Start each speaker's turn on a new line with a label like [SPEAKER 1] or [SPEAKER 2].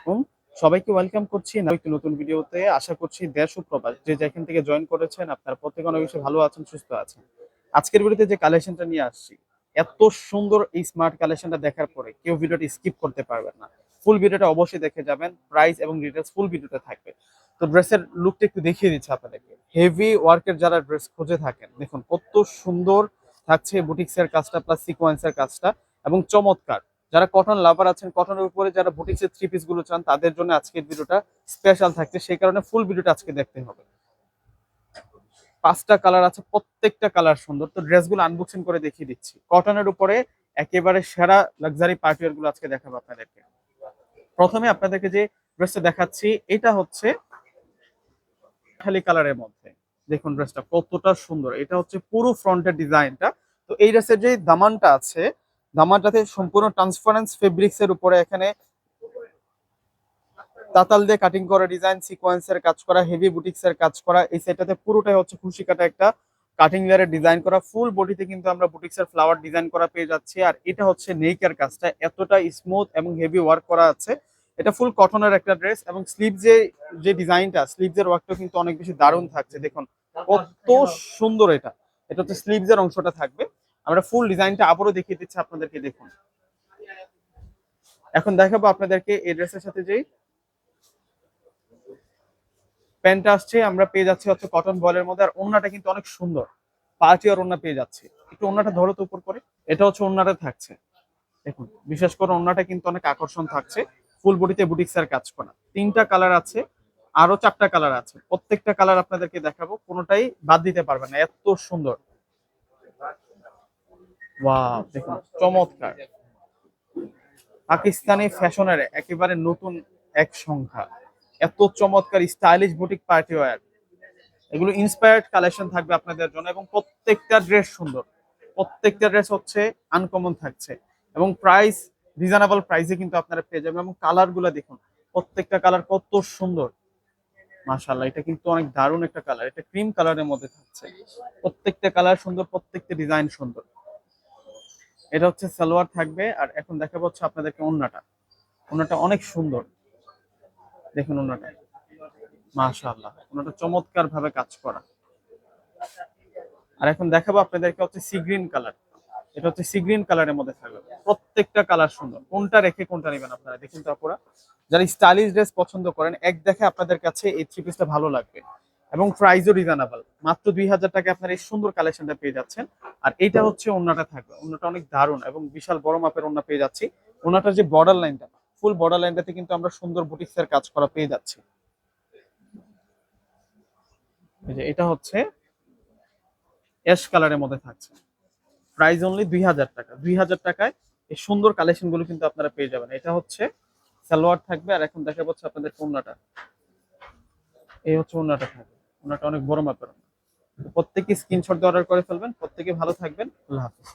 [SPEAKER 1] আলাইকুম। সবাইকে ওয়েলকাম করছি একটি নতুন ভিডিওতে। আশা করছি দেশ ও প্রবাস যে যেখান থেকে জয়েন করেছেন, আপনারা প্রত্যেকে অনেক ভালো আছেন, সুস্থ আছেন। আজকের ভিডিওতে যে কালেকশনটা নিয়ে আসছি, এত সুন্দর এই স্মার্ট কালেকশনটা দেখার পরে কেউ ভিডিওটি স্কিপ করতে পারবেন না। ফুল ভিডিওটা অবশ্যই দেখে যাবেন প্রাইস এবং ডিটেলস ফুল ভিডিওতে থাকবে। তো ড্রেসের লুকটা একটু দেখিয়ে দিচ্ছি আপনাদেরকে। হেভি ওয়ার্কের যারা ড্রেস খুঁজে থাকেন, দেখুন কত সুন্দর থাকছে বুটিক্সের কাজটা প্লাস সিকোয়েন্সের কাজটা এবং চমৎকার। যারা কটন লাভার আছেন কটনের উপরে যারা বুটিক্সের থ্রি পিসগুলো চান, তাদের জন্য আজকের ভিডিওটা স্পেশাল থাকছে। সেই কারণে ফুল ভিডিওটা আজকে দেখতে হবে। পাঁচটা কালার আছে, প্রত্যেকটা কালার সুন্দর। তো ড্রেসগুলো আনবক্সিং করে দেখিয়ে দিচ্ছি। কটনের উপরে একেবারে সেরা লাক্সারি পার্টিওয়ারগুলো আজকে দেখাবো আপনাদেরকে। প্রথমে আপনাদেরকে যে ড্রেসটা দেখাচ্ছি, এটা হচ্ছে খালি কালারের মধ্যে। দেখুন ড্রেসটা কতটা সুন্দর। এটা হচ্ছে পুরো ফ্রন্টের ডিজাইনটা তো এই ড্রেসের যে দামানটা আছে দামানটাতে সম্পূর্ণ ট্রান্সপারেন্স ফেব্রিক্স এর উপরে এখানে তাতাল দিয়ে কাটিং করা ডিজাইন সিকোয়েন্সের কাজ করা হেভি বুটিক্স এর কাজ করা এই সেটটাতে পুরোটাই হচ্ছে খুশি কাটা একটা কাটিং লেয়ারের ডিজাইন করা। ফুল বডিতে কিন্তু আমরা বুটিক্স এর ফ্লাওয়ার ডিজাইন করা পেয়ে যাচ্ছি আর এটা হচ্ছে নেইকের কাজটা। এতটা স্মুথ এবং হেভি ওয়ার্ক করা আছে। এটা ফুল কটনের একটা ড্রেস এবং স্লিভ যে যে ডিজাইনটা স্লিভস এর ওয়ার্কটা কিন্তু অনেক বেশি দারুণ থাকছে। দেখুন কত সুন্দর এটা। এটা হচ্ছে স্লিভস এর অংশটা থাকবে। আমরা ফুল ডিজাইনটা আবারও দেখিয়ে দিচ্ছি আপনাদেরকে, দেখুন। এখন দেখাবো আপনাদেরকে এই ড্রেসের সাথে যেই প্যান্টটা আসছে, আমরা পেয়ে যাচ্ছি হচ্ছে কটন বলের মধ্যে, আর ওন্নাটা কিন্তু অনেক সুন্দর। পার্টি আর ওন্না পেয়ে যাচ্ছে। একটু ওন্নাটা ধরো তো উপর করে, এটা হচ্ছে ওন্নাটা থাকছে। দেখুন, বিশেষ করে ওন্নাটা কিন্তু অনেক আকর্ষণ থাকছে। ফুল বডিতে বুটিক্স এর কাজ করা। তিনটা কালার আছে আরও চারটা কালার আছে। প্রত্যেকটা কালার আপনাদেরকে দেখাবো, কোনোটাই বাদ দিতে পারবে না, এত সুন্দর। ওয়াও দেখুন, চমৎকার। পাকিস্তানি ফ্যাশনের একেবারে নতুন এক সংখ্যা। এত চমৎকার স্টাইলিশ বুটিক পার্টি ওয়্যার এগুলো ইন্সপায়ার্ড কালেকশন থাকবে আপনাদের জন্য এবং প্রত্যেকটা ড্রেস সুন্দর। প্রত্যেকটা ড্রেস হচ্ছে আনকমন থাকছে এবং প্রাইস রিজনেবল প্রাইসে কিন্তু আপনারা পেয়ে যাবেন এবং কালারগুলো দেখুন, প্রত্যেকটা কালার কত সুন্দর। মাশাল্লাহ এটা কিন্তু অনেক দারুণ একটা কালার এটা ক্রিম কালারের মধ্যে থাকছে। প্রত্যেকটা কালার সুন্দর, প্রত্যেকটা ডিজাইন সুন্দর। এটা হচ্ছে সালোয়ার থাকবে, আর এখন দেখা হচ্ছে আপনাদেরকে ওন্নাটা। ওন্নাটা অনেক সুন্দর। দেখুন ওন্নাটা। মাশাআল্লাহ, ওন্নাটা চমৎকার ভাবে কাজ করা। আর এখন দেখাবো আপনাদেরকে হচ্ছে সি গ্রিন কালার এটা হচ্ছে সি গ্রিন কালারের মধ্যে থাকবে। প্রত্যেকটা কালার সুন্দর। কোনটা রেখে কোনটা নেবেন আপনারা? দেখুন তো আপনারা যারা স্টাইলিশ ড্রেস পছন্দ করেন, এক দেখে আপনাদের কাছে এই থ্রি পিসটা ভালো লাগবে। এবং প্রাইসও রিজনেবল মাত্র দুই হাজার টাকা আপনার এই সুন্দর কালেকশনটা পেয়ে যাচ্ছেন। আর এইটা হচ্ছে ওন্নাটা থাকবে। ওন্নাটা অনেক দারুণ এবং বিশাল বড় মাপের ওন্না পেয়ে যাচ্ছি। ওনাটার যে বর্ডার লাইনটা ফুল বর্ডার লাইনটাতে কিন্তু আমরা সুন্দর বুটিক্স এর কাজ করা পেয়ে যাচ্ছি। এটা হচ্ছে অ্যাশ কালারের মধ্যে থাকছে। প্রাইস অনলি দুই হাজার টাকা। দুই হাজার টাকায় এই সুন্দর কালেকশনগুলো কিন্তু আপনারা পেয়ে যাবেন। এটা হচ্ছে সালোয়ার থাকবে আর এখন দেখা যাচ্ছে আপনাদের ওন্নাটা এই হচ্ছে ওন্নাটা থাকবে। ওন্নাটা অনেক বড় মাপের প্রত্যেকে স্ক্রিনশট দিয়ে অর্ডার করে ফেলবেন। প্রত্যেকে ভালো থাকবেন। আল্লাহ হাফিজ।